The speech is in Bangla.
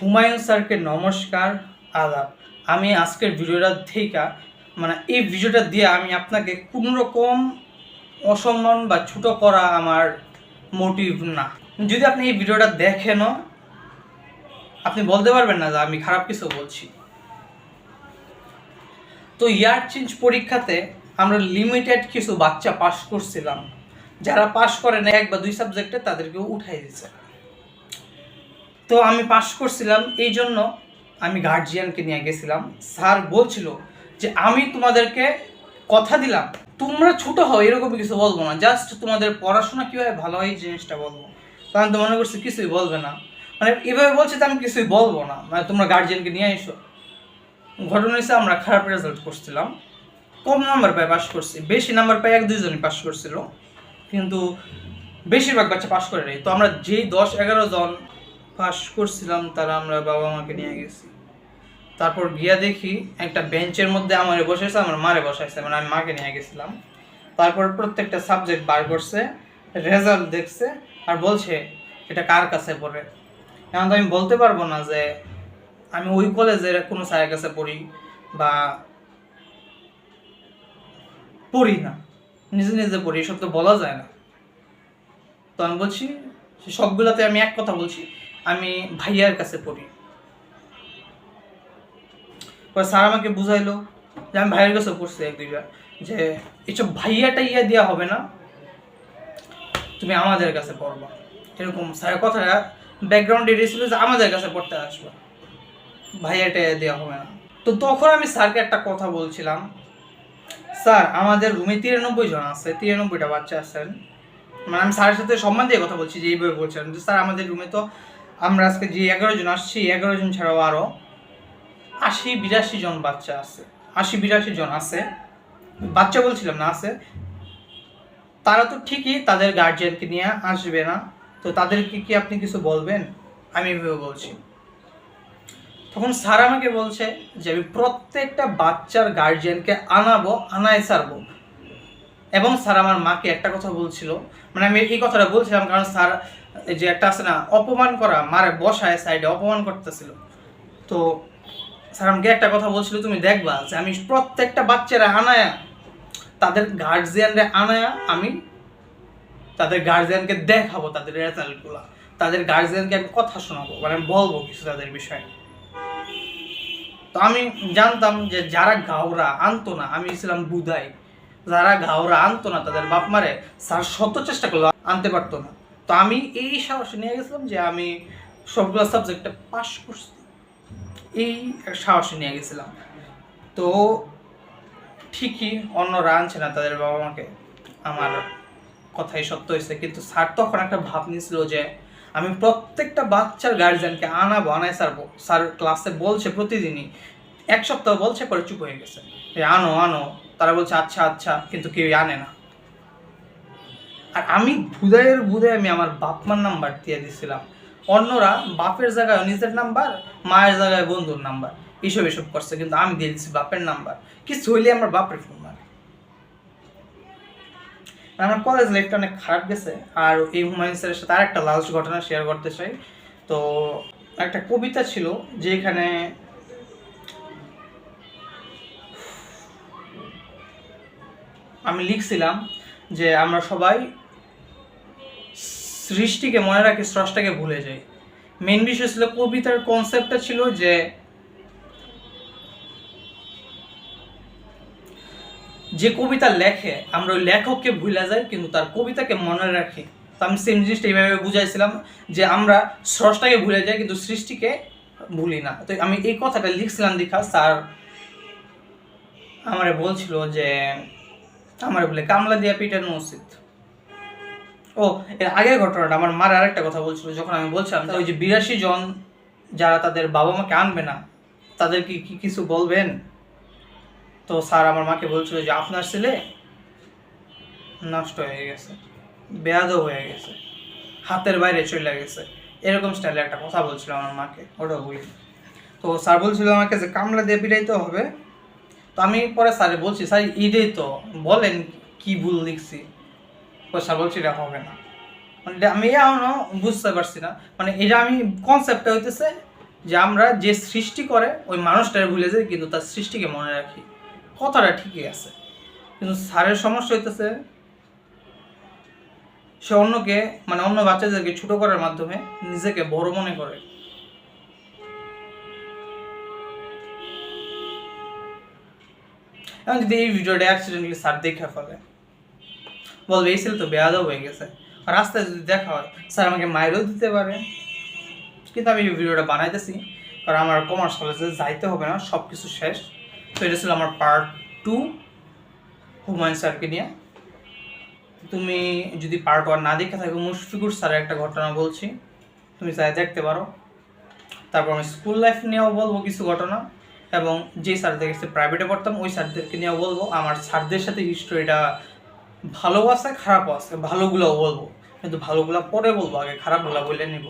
হুমায়ুন স্যারকে নমস্কার, আদাব। আমি আজকের ভিডিওটা থেকে মানে এই ভিডিওটা দিয়ে আমি আপনাকে কোনো রকম অসম্মান বা ছোট করা আমার মোটিভ না। যদি আপনি এই ভিডিওটা দেখেনও, আপনি বলতে পারবেন না যে আমি খারাপ কিছু বলছি। তো ইয়ার চেঞ্জ পরীক্ষাতে আমরা লিমিটেড কিছু বাচ্চা পাস করছিলাম। যারা পাস করে না এক বা দুই সাবজেক্টে তাদেরকে উঠাই দিয়েছে তো আমি পাস করছিলাম, এই জন্য আমি গার্জিয়ানকে নিয়ে গেছিলাম। স্যার বলছিল যে, আমি তোমাদেরকে কথা দিলাম, তোমরা ছোটো হও, এরকম কিছু বলব না। জাস্ট তোমাদের পড়াশোনা কীভাবে ভালো হয়, এই জিনিসটা বলব। তো আমি তো মনে করছি কিছুই বলবে না। মানে এভাবে বলছে তো আমি কিছুই বলব না। মানে তোমরা গার্জিয়ানকে নিয়ে এসো। ঘটনা হচ্ছে আমরা খারাপ রেজাল্ট করছিলাম। কম নাম্বার পাই পাস করছি। বেশি নাম্বার পাই এক দুইজনই পাস করছিল। কিন্তু বেশিরভাগ বাচ্চা পাস করে নাই। তো আমরা যেই দশ এগারো জন পাস করছিলাম, তারা আমরা বাবা মাকে নিয়ে গেছি। তারপর গিয়া দেখি একটা বেঞ্চের মধ্যে আমার বসেছে আমার মারে বসাইছে মানে আমি মাকে নিয়ে গেছিলাম। তারপর প্রত্যেকটা সাবজেক্ট বার করছে, রেজাল্ট দেখছে আর বলছে, এটা কার কাছে পড়ে? এখন তো আমি বলতে পারব না যে আমি ওই কলেজের কোনো স্যারের কাছে পড়ি বা পড়ি না। নিজে নিজে পড়ি, এসব তো বলা যায় না। তো আমি বলছি, সবগুলোতে আমি এক কথা বলছি আমি ভাইয়ার কাছে পড়ি। স্যার আমাকে বুঝাইলো যে আমি ভাইয়ের কাছে পড়ছি এক দুইবার, যে এসব ভাইয়াটা ইয়া দেওয়া হবে না, তুমি আমাদের কাছে পড়বা। এরকম স্যারের কথাটা ব্যাকগ্রাউন্ড ছিল যে আমাদের কাছে পড়তে আসবে। ভাইয়াটা দেওয়া হবে না। তো তখন আমি স্যারকে একটা কথা বলছিলাম, স্যার, আমাদের রুমে তিরানব্বই জন আছে, তিরানব্বইটা বাচ্চা আছেন। মানে আমি স্যারের সাথে সম্মান দিয়ে কথা বলছি যে এইভাবে বলছেন যে, স্যার, আমাদের রুমে তো আমরা আজকে যে এগারো জন আসছি, এগারো জন ছাড়াও আরও আশি বিরাশি জন বাচ্চা আছে। আশি বিরাশি জন আছে। বাচ্চা বলছিলাম না, আছে। তারা তো ঠিকই তাদের গার্জিয়ানকে নিয়ে আসবে না। তো তাদেরকে কি আপনি কিছু বলবেন? আমি এভাবে বলছি। তখন স্যার আমাকে বলছে যে, আমি প্রত্যেকটা বাচ্চার গার্জিয়ানকে আনাবো, আনায় ছাড়বো। এবং স্যার আমার মাকে একটা কথা বলছিল। মানে আমি এই কথাটা বলছিলাম কারণ স্যার যে একটা আছে না, অপমান করা, মারে বসায় সাইডে অপমান করতেছিল। তো স্যার আমাকে একটা কথা বলছিল, তুমি দেখবা যে আমি প্রত্যেকটা বাচ্চারা আনায়া, তাদের গার্জিয়ানরে আনায়া আমি তাদের গার্জিয়ানকে দেখাবো তাদের রেজাল্টগুলো তাদের গার্জিয়ানকে আমি কথা শোনাবো মানে বলব কিছু তাদের বিষয়ে। তো আমি জানতাম যে যারা গাওরা, আনতো না, আমি ছিলাম বুধাই যারা গাওরা আনতো না, তাদের বাপ মারে স্যার শত চেষ্টা করল, আনতে পারতো না। তো আমি এই সাহস নিয়ে গেছিলাম যে আমি সবগুলো সাবজেক্টে পাস করছি। এই সাহস নিয়ে গেছিলাম। তো ঠিকই অন্যরা আনছে না তাদের বাবা মাকে। আমার কথাই সত্য হয়েছে, কিন্তু স্যার তখন একটা ভাব নিয়েছিল যে আমি প্রত্যেকটা বাচ্চার গার্জেনকে আনাবো আনাই সারবো স্যার ক্লাসে বলছে প্রতিদিনই, এক সপ্তাহ বলছে পরে চুপ হয়ে গেছে। আনো আনো। তারা বলছে আচ্ছা আচ্ছা। কিন্তু কেউ আনে না। আর আমি ভুদাইয়ের ভুদাই আমি আমার বাপ মার নাম্বার দিয়ে দিছিলাম। অন্যরা বাপের জায়গায় নিজের নাম্বার, মায়ের জায়গায় বন্ধুর নাম্বার। এইসব এসব করছে, কিন্তু আমি দিয়ে দিচ্ছি বাপের নাম্বার। কিছু হইলে আমার বাপের ফোন মারে। আমার কলেজ লাইফটা অনেক খারাপ গেছে। আর এই হুমায়ুন স্যারের সাথে আরেকটা লাস্ট ঘটনা শেয়ার করতে চাই। তো একটা কবিতা ছিল, যেখানে আমি লিখছিলাম যে আমরা সবাই সৃষ্টিকে মনে রাখি, স্রষ্টাকে ভুলে যাই। মেন বিষয় ছিল কবিতার কনসেপ্টটা ছিল যে যে কবিতা লেখে, আমরা ওই লেখককে ভুলে যাই, কিন্তু তার কবিতাকে মনে রাখি। তো আমি সেম জিনিসটা এইভাবে বুঝাইছিলাম যে আমরা স্রষ্টাকে ভুলে যাই, কিন্তু সৃষ্টিকে ভুলি না। তো আমি এই কথাটা লিখছিলাম দেখা স্যার আমারে বলছিল যে আমার বলে কামলা দিয়া পিটানো উচিত। ও এর আগের ঘটনাটা আমার মার আরেকটা কথা বলছিল যখন আমি বলছিলাম ওই যে বিরাশি জন যারা তাদের বাবা মাকে আনবে না তাদের কি কি কিছু বলবেন? তো স্যার আমার মাকে বলছিল যে আপনার ছেলে নষ্ট হয়ে গেছে বেয়াদব হয়ে গেছে হাতের বাইরে চলে গেছে এরকম স্টাইলে একটা কথা বলছিল আমার মাকে ওটা বলি। তো স্যার বলছিল আমাকে যে কামলা দিয়ে পিটাইতে হবে তো আমি পরে স্যারে বলছি, স্যার ইডেই তো, বলেন কি ভুল লিখছি। তো স্যার বলছি, এটা হবে না। মানে আমি এখনও বুঝতে পারছি না। মানে এটা আমি কনসেপ্টটা হইতেছে যে আমরা যে সৃষ্টি করে, ওই মানুষটারে ভুলে যাই, কিন্তু তার সৃষ্টিকে মনে রাখি। কথাটা ঠিকই আছে। কিন্তু স্যারের সমস্যা হইতেছে, সে অন্যকে মানে অন্য বাচ্চাদেরকে ছোট করার মাধ্যমে নিজেকে বড় মনে করে। এখন যদি এই ভিডিওটা অ্যাক্সিডেন্টলি স্যার দেখে ফেলে, বলবে, এই ছেলে তো বেয়াদব হয়ে গেছে। রাস্তায় যদি দেখা হয় স্যার আমাকে মাইরও দিতে পারে। কিন্তু আমি এই ভিডিওটা বানাইতেছি, কারণ আমার কমার্স কলেজে যাইতে হবে না সব কিছু শেষ। তো এটা ছিল আমার পার্ট টু হুমায়ুন স্যারকে নিয়ে। তুমি যদি পার্ট ওয়ান না দেখে থাকো, মুশফিকুর স্যারের একটা ঘটনা বলছি। তুমি চাই দেখতে পারো। তারপর আমি স্কুল লাইফ নিয়েও বলব কিছু ঘটনা। এবং যে স্যারদের কাছে প্রাইভেটে পড়তাম, ওই স্যারদেরকে নিয়ে বলব, আমার স্যারদের সাথে হিস্টোরিটা ভালো আছে, খারাপও আছে, ভালোগুলোও বলব। কিন্তু ভালোগুলো পরে বলব, আগে খারাপগুলো বলে নিব।